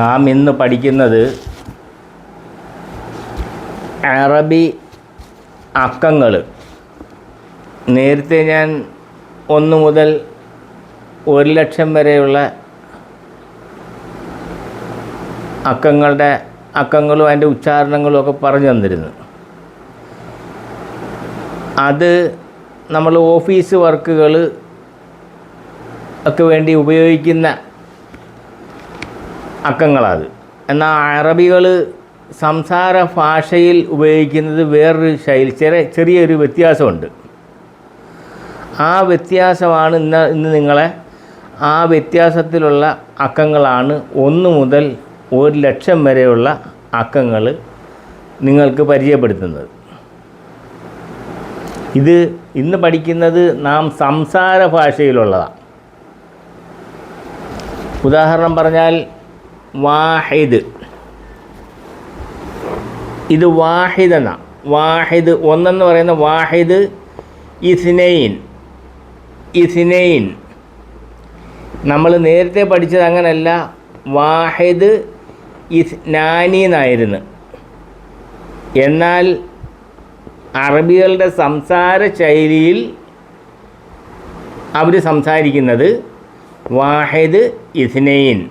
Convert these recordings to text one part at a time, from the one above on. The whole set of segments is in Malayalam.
നാം ഇന്ന് പഠിക്കുന്നത് അറബി അക്കങ്ങൾ നേരത്തെ ഞാൻ ഒന്ന് മുതൽ ഒരു ലക്ഷം വരെയുള്ള അക്കങ്ങളുടെ അക്കങ്ങളും അതിന്റെ ഉച്ചാരണങ്ങളും ഒക്കെ പറഞ്ഞു തന്നിരുന്നു. അത് നമ്മൾ ഓഫീസ് വർക്കുകൾ ഒക്കെ വേണ്ടി ഉപയോഗിക്കുന്ന അക്കങ്ങളത്. എന്നാൽ അറബികൾ സംസാര ഭാഷയിൽ ഉപയോഗിക്കുന്നത് വേറൊരു ശൈലി ചെറിയ ചെറിയൊരു വ്യത്യാസമുണ്ട്. ആ വ്യത്യാസമാണ് ഇന്ന് ഇന്ന് നിങ്ങളെ ആ വ്യത്യാസത്തിലുള്ള അക്കങ്ങളാണ്. ഒന്ന് മുതൽ ഒരു ലക്ഷം വരെയുള്ള അക്കങ്ങൾ നിങ്ങൾക്ക് പരിചയപ്പെടുത്തുന്നത്. ഇത് ഇന്ന് പഠിക്കുന്നത് നാം സംസാര ഭാഷയിലുള്ളതാണ് ഉദാഹരണം പറഞ്ഞാൽ വാഹിദ്. ഇത് വാഹിദ് എന്ന വാഹിദ് ഒന്നെന്ന് പറയുന്ന വാഹിദ് ഇസ്നൈൻ. ഇസ്നൈൻ. നമ്മൾ നേരത്തെ പഠിച്ചത് അങ്ങനല്ല. വാഹിദ് ഇസ്നാനി എന്നായിരുന്നു എന്നാൽ അറബികളുടെ സംസാര ശൈലിയിൽ അവർ സംസാരിക്കുന്നത് വാഹിദ് ഇസ്നൈൻ.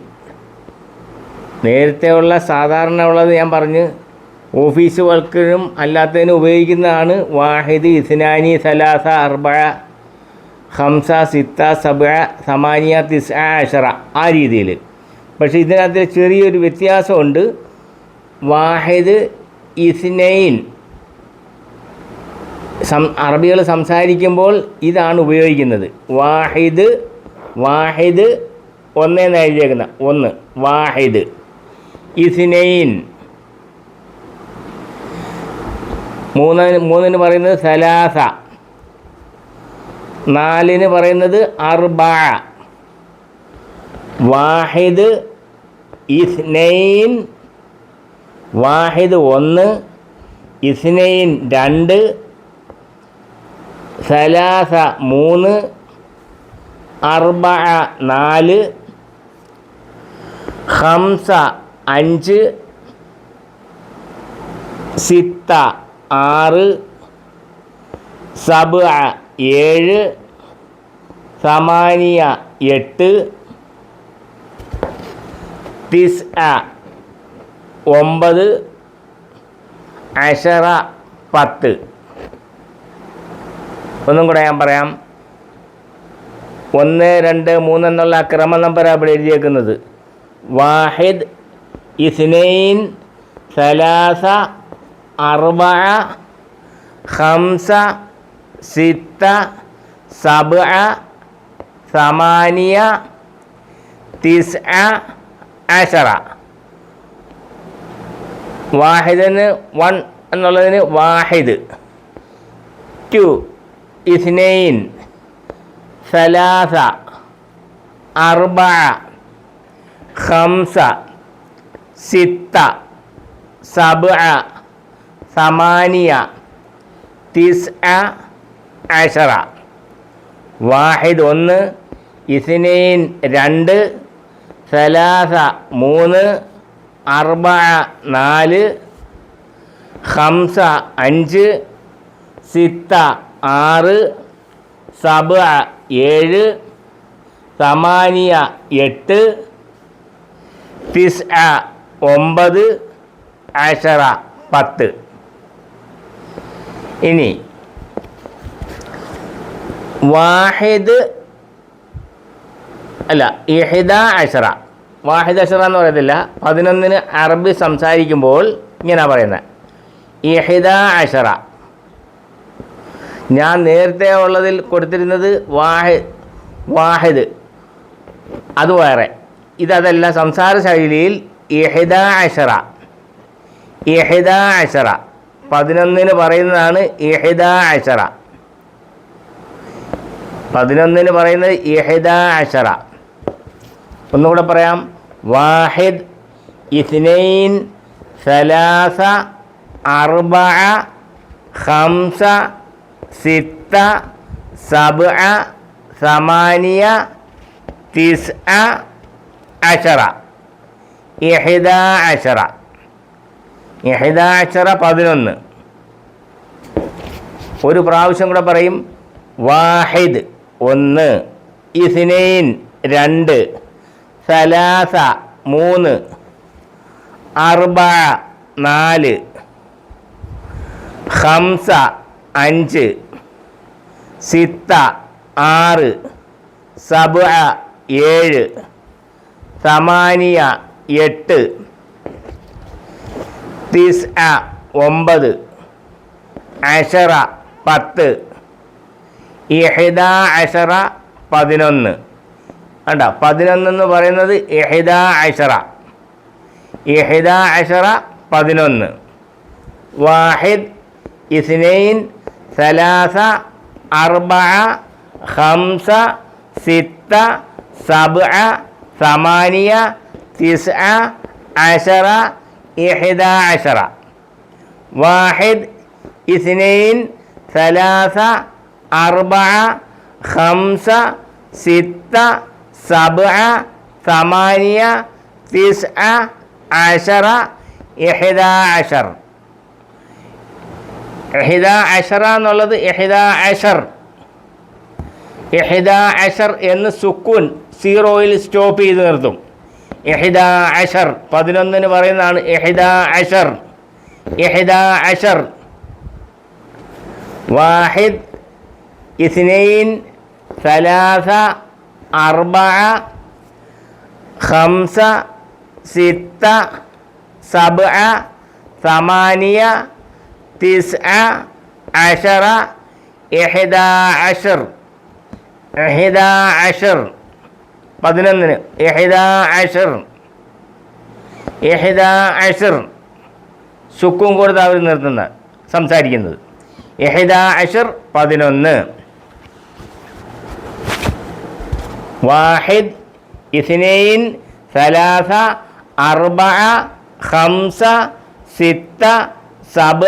നേരത്തെ ഉള്ള സാധാരണ ഉള്ളത് ഞാൻ പറഞ്ഞ് ഓഫീസ് വർക്കിനും അല്ലാത്തതിനും ഉപയോഗിക്കുന്നതാണ് വാഹിദ് ഇസ്നാനി സലാസ അർബ ഹംസ സിത്ത സബ സമാനിയ തിസ് ആഷറ ആ രീതിയിൽ. പക്ഷേ ഇതിനകത്ത് ചെറിയൊരു വ്യത്യാസമുണ്ട്. വാഹിദ് ഇസ്നൈൻ സം അറബികൾ സംസാരിക്കുമ്പോൾ ഇതാണ് ഉപയോഗിക്കുന്നത്. വാഹിദ് വാഹിദ് ഒന്നേന്ന് എഴുതിയേക്കുന്ന ഒന്ന് വാഹിദ്. ഇസ്നൈൻ. മൂന്നിന് മൂന്നിന് പറയുന്നത് സലാസ. നാലിന് പറയുന്നത് അർബ. വാഹിദ് ഇസ്നൈൻ. വാഹിദ് ഒന്ന് ഇസ്നൈൻ രണ്ട് സലാസ മൂന്ന് അർബ നാല് ഹംസ അഞ്ച്. സിത്ത ആറ്. സബ് ഏഴ്. സമാനിയ എട്ട്. തിസ് ഒമ്പത്. അഷറ പത്ത്. ഒന്നും കൂടെ ഞാൻ പറയാം. ഒന്ന് രണ്ട് മൂന്ന് എന്നുള്ള ക്രമ നമ്പർ അവിടെ എഴുതിയേക്കുന്നത്. വാഹിദ് ഇസ്നൈൻ സലാസ അർബ ഹംസ സിത്ത സബ് സമാനിയ തിസ് അഷറ വാഹിദിന് വൺ എന്നുള്ളതിന് വാഹിദ് ടു ഇസ്നൈൻ സലാസ അർബ ഖംസ സിത്ത സബ സമാനിയ തിസ് അഷറ വാഹിദ് ഒന്ന് ഇസ്നൈൻ രണ്ട് സലാസ മൂന്ന് അർബ നാല് ഹംസ അഞ്ച് സിത്ത ആറ് സബ ഏഴ് സമാനിയ എട്ട് തിസ് ഒമ്പത് ആഷറ പത്ത്. ഇനി വാഹിദ് അല്ല ഇഹിദ അഷറ. വാഹിദ് അഷറ എന്ന് പറയത്തില്ല. പതിനൊന്നിന് അറബി സംസാരിക്കുമ്പോൾ ഇങ്ങനെ പറയുന്നത് ഇഹിദ അഷറ. ഞാൻ നേരത്തെ ഉള്ളതിൽ കൊടുത്തിരുന്നത് വാഹി വാഹിദ്. അത് വേറെ. ഇതല്ല സംസാര ശൈലിയിൽ ഇഹിദ അഷറ ഇഹിദ അഷറ പതിനൊന്നിന് പറയുന്നതാണ് ഇഹിദ അഷറ പതിനൊന്നിന് പറയുന്നത് ഇഹിദ അഷറ ഒന്നുകൂടെ പറയാം. വാഹിദ് ഇസ്നൈൻ സലാസ അർബ ഹംസ സിത്ത സബ് സമാനിയ തിസ് അഷറ ഇഹിദ അഷറ ഇഹിദ അഷറ പതിനൊന്ന്. ഒരു പ്രാവശ്യം കൂടെ പറയും വാഹിദ് ഒന്ന് ഇസ്നൈൻ രണ്ട് സലാസ മൂന്ന് അർബ നാല് ഹംസ അഞ്ച് സിത്ത ആറ് സബ ഏഴ് സമാനിയ എട്ട്. തിസ് അ ഒമ്പത്. അഷറ പത്ത്. ഇഹിദ അഷറ പതിനൊന്ന്. കണ്ട? പതിനൊന്ന് എന്ന് പറയുന്നത് ഇഹിദ അഷറ. ഇഹിദ അഷറ പതിനൊന്ന്. വാഹിദ് ഇസ്നൈൻ സലാസ അർബ ഹംസ സിത്ത സബ സമാനിയ തിസ് അഷറ ഇഹിദ അഷറ വാഹിദ് ഇസ്നൈൻ സലാസ അർബ ഹംസ സിത്ത സബ സമാനിയ തിസ് അഷറ ഇഹിദ അഷർ ഇഹിദ അഷറ എന്നുള്ളത് ഇഹിദ അഷർ ഇഹിദ അഷർ എന്ന് സുക്കൂൻ സീറോയിൽ സ്റ്റോപ്പ് ചെയ്ത് നിർത്തും. ഇഹിദ അഷർ പതിനൊന്നിന് പറയുന്നതാണ് ഇഹിദ അഷർ ഇഹിദ അഷർ വാഹിദ് ഇസ്നൈൻ സലാസ അർബ ഖംസ സിത്ത സബ സമാനിയ തിസ് അഷറ ഇഹിദ അഷർ ഇഹിദ അഷർ പതിനൊന്നിന്. സുക്കും കൊടുത്ത് അവർ നിർത്തുന്ന സംസാരിക്കുന്നത്. ഇഹിദ അഷർ പതിനൊന്ന്. വാഹിദ് ഇസ്നൈൻ സലാസ അർബ ഹംസ സിത്ത സബ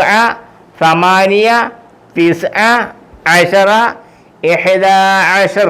സമാനിയ തിസ് അഷറ ഇഹിദ അഷർ